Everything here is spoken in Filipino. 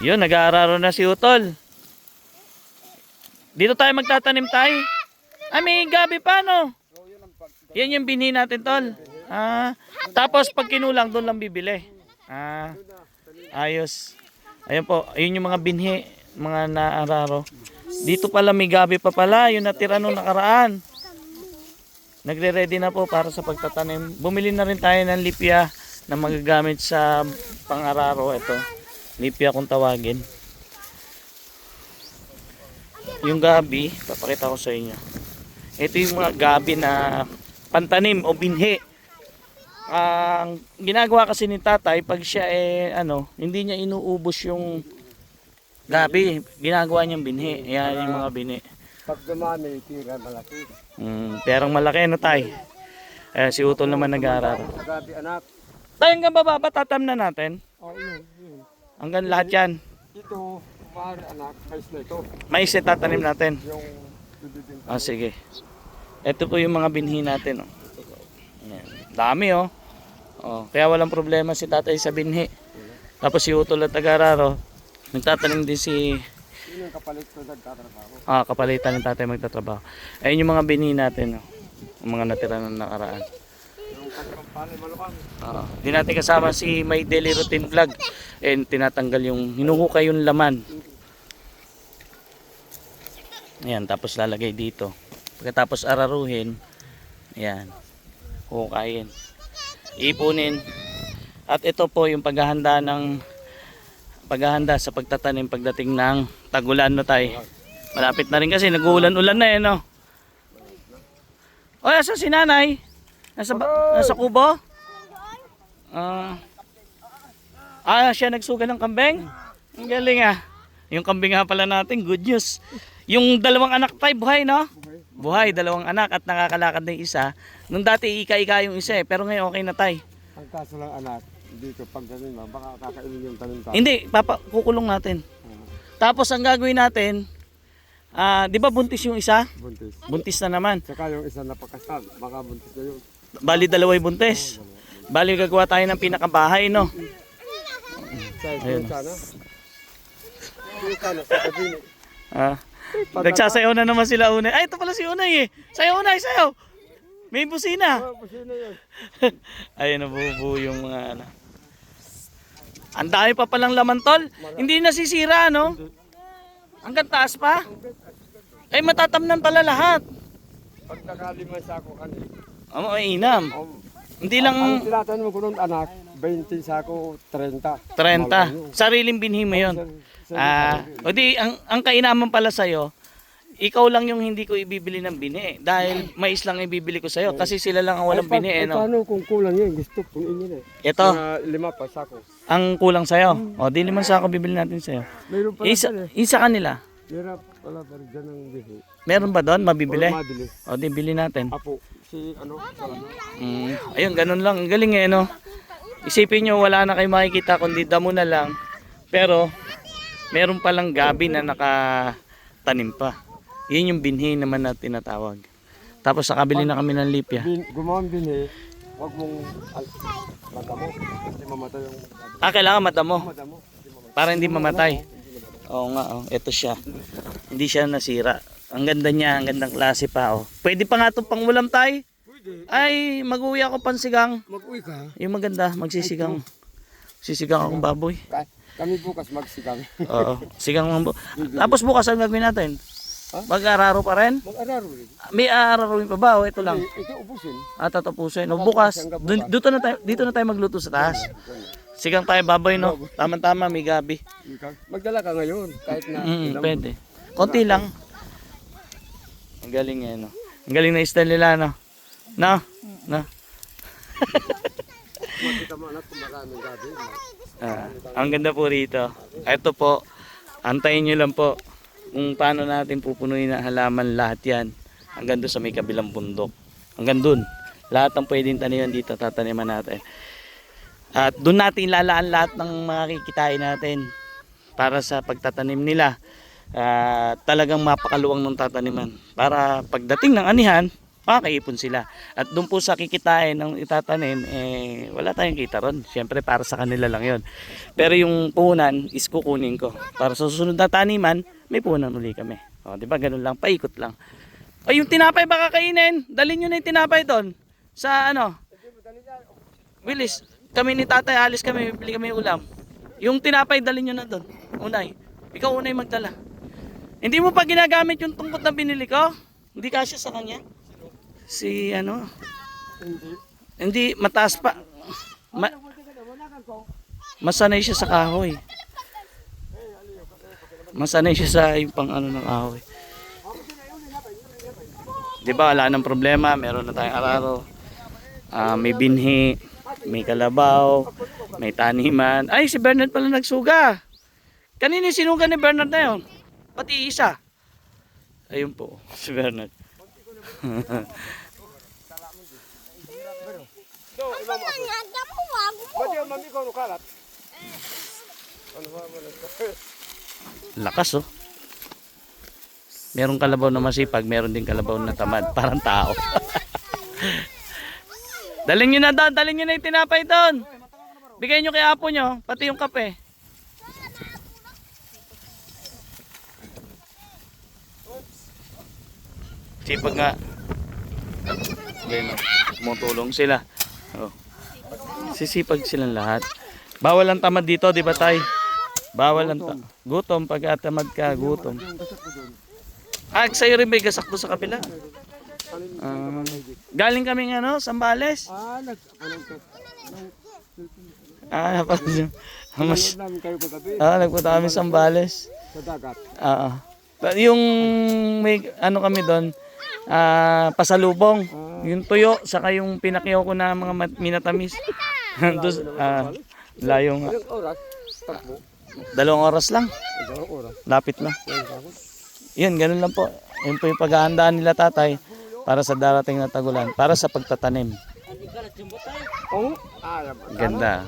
Yun, nag-aararo na si Utol. Dito tayo magtatanim tayo. Ah, may gabi pa, no? Yan yung binhi natin, Tol. Ah, tapos pag kinulang, doon lang bibili. Ah, ayos. Ayun po, ayun yung mga binhi, mga naararo. Dito pala may gabi pa pala, yung natira nung nakaraan. Nagre-ready na po para sa pagtatanim. Bumili na rin tayo ng lipya na magagamit sa pangararo. Ito, lipya kung tawagin. Yung gabi, papakita ko sa inyo. Ito yung mga gabi na pantanim o binhi. Ang ginagawa kasi ni tatay, pag siya eh, ano, hindi niya inuubos yung gabi. Ginagawa niyang binhi. Ayan yung mga binhi. Pag dumami, tira malaki. Mm, perang malaki na tay. Eh, si Utol naman nag-aaral. Agabi anak. Tayo hanggang baba ba tatam na natin? Oh, yun, yun. Hanggang lahat yan. Ito, maaari anak, mais na ito. Mais na tatanim natin. Yung. Ah, sige. Ito po yung mga binhi natin. Oh. Ayan. Dami oh. oh. Kaya walang problema si tatay sa binhi. Tapos si Utol at Tagararo, nagtatanim din si Yun yung kapalit ko nagtatrabaho. ah, kapalitan ng tatay magtatrabaho. Ayun yung mga binhi natin. Oh. Yung mga natira ng nakaraan. Oo. Di natin kasama si My Daily Routine Vlog. And tinatanggal yung, hinuhukay yung laman. Ayan, tapos lalagay dito. Pagkatapos araruhin, ayan, hukayin. Ipunin. At ito po yung paghahanda ng paghahanda sa pagtatanim pagdating ng tagulan no tayo. Malapit na rin kasi nag-uulan-ulan na eh no. O, asa si nanay? Nasa, ba- nasa kubo? Ah. ah, siya nagsuga ng kambing? Ang galing ah. Yung kambing nga pala natin, good news. Yung dalawang anak tayo, buhay no? Buhay, dalawang anak at nakakalakad na yung isa. Nung dati ika-ika yung isa eh, pero ngayon okay na tay. Ang kaso lang anak, dito pag ganun ba, baka kakainin yung tanim tayo. Hindi, papa, kukulong natin. Tapos ang gagawin natin, ah, di ba buntis yung isa? Buntis. Buntis na naman. Saka yung isa napakasal, baka buntis na yun. Bali dalaway buntis. Bali gagawa tayo ng pinakabahay, no? Ayun. yung. Yung. Ah. Nagsasayaw na naman sila Unay. Ay, ito pala si Unay eh. Sayaw Unay, sayaw. May busina. Busina yun. Ayun, nabubuo yung mga ano. Ang dami pa palang laman tol. Hindi nasisira, no? Hanggang taas pa. Ay, matatamnan pala lahat. Pag nakaliman sa ako kanina. Ang mga inam. Um, Hindi Ang lang tinatanong mo ko nun, anak, 20 sa ako, 30. 30. Sariling binhi mo yun. Ah, o di, ang, ang kainaman pala sa'yo, ikaw lang yung hindi ko ibibili ng bini. Dahil mais lang ibibili ko sa'yo. Kasi sila lang ang walang bini, eh, no? Paano kung kulang yun? Gusto kong inyo eh. Ito, Mga lima pa sa ako. ang kulang sa'yo. O, di naman sa ako bibili natin sa'yo. Mayroon pala Isa, pala eh. isa kanila. Meron pala pala dyan ng bihi. Meron ba doon? Mabibili? Or mabili. O, di bili natin. Apo, si ano, sa ano. Mm, ayun, ganun lang. Ang galing eh, no? Isipin nyo, wala na kayo makikita, kundi damo na lang. Pero, meron palang gabi na nakatanim pa. Yun yung binhi naman na tinatawag. Tapos nakabili na kami ng lipya. Bin, gumawa ng bihi, huwag mong madamo. Kasi mamatay yung Ah, kailangan. Kasi mamatay. Para hindi mamatay. Oo nga, oh. Ito siya. Hindi siya nasira. Ang ganda niya, ang gandang klase pa, oh. Pwede pa nga itong pangulam tayo. Pwede. Ay, mag-uwi ako pansigang. Mag-uwi ka. Yung maganda, magsisigang. Sisigang akong baboy. Ka- Kami bukas magsigang. Oo, sigang mga Tapos bukas ang gagawin natin? Ha? Mag-araro pa rin? Mag-araro rin. May aararuin pa ba o ito lang? Ito ubusin. At tatapusin. O bukas, dito na tayo, dito na tayo magluto sa taas. Sigang tayo baboy no. Tama-tama, may gabi. Magdala ka ngayon. Kahit na Mm, pwede. Konti lang. Ang galing eh, no? Ang galing na style nila, no? No? No? Ah, ang ganda po rito. Ito po, antayin nyo lang po kung paano natin pupunuin na halaman lahat yan. Hanggang doon sa may kabilang bundok. Hanggang doon. Lahat ng pwedeng taniman dito, tataniman natin. At doon natin lalaan lahat ng mga kikitain natin para sa pagtatanim nila. Ah, talagang mapakaluwang ng tataniman. Para pagdating ng anihan, makakaipon sila. At doon po sa kikitain ng itatanim, eh, wala tayong kita ron. Siyempre, para sa kanila lang yon. Pero yung puhunan is kukunin ko. Para sa susunod na taniman, may puhunan uli kami. O, di ba? Ganun lang, paikot lang. O, yung tinapay baka kainin. Dalhin nyo na yung tinapay doon. Sa ano? Willis, kami ni tatay, alis kami, bibili kami ulam. Yung tinapay, dalhin nyo na doon. Unay. Ikaw unay magdala. Hindi mo pa ginagamit yung tungkot na binili ko? Hindi kasya sa kanya? Si ano? Hindi. Hindi, mataas pa. Ma- masanay siya sa kahoy. Masanay siya sa yung pang ano ng kahoy. Di ba, wala nang problema. Meron na tayong araro. Ah, may binhi, may kalabaw, may taniman. Ay, si Bernard pala nagsuga. Kanina sinuga ni Bernard na yun. Pati isa. Ayun po, si Bernard. Lakas oh. Merong kalabaw na masipag, meron din kalabaw na tamad, parang tao. dalhin nyo na doon, dalhin nyo na yung tinapay doon. Bigay nyo kay apo nyo, pati yung kape. Sipag nga. Ganyan, oh. tumutulong sila. Oh. Sisipag silang lahat. Bawal ang tamad dito, di ba tay? Bawal ang ta- gutom. Pag tamad ka, gutom. Ah, sa'yo rin may gasak doon sa kabila. Ah, galing kami ano, Sambales. Ah, nag... Ka? Ah, napag- mas, ah, nagpunta kami Sambales. sa dagat. Oo. Pa- Yung may ano kami doon, ah, pasalubong. Yung tuyo, saka yung pinakyaw ko na mga minatamis. Doon, layo nga. Ilang oras? Takbo. Dalawang oras lang. Lapit lang. Yun, ganun lang po. Yun po yung paghahandaan nila tatay para sa darating na tagulan, para sa pagtatanim. Ah. Ganda.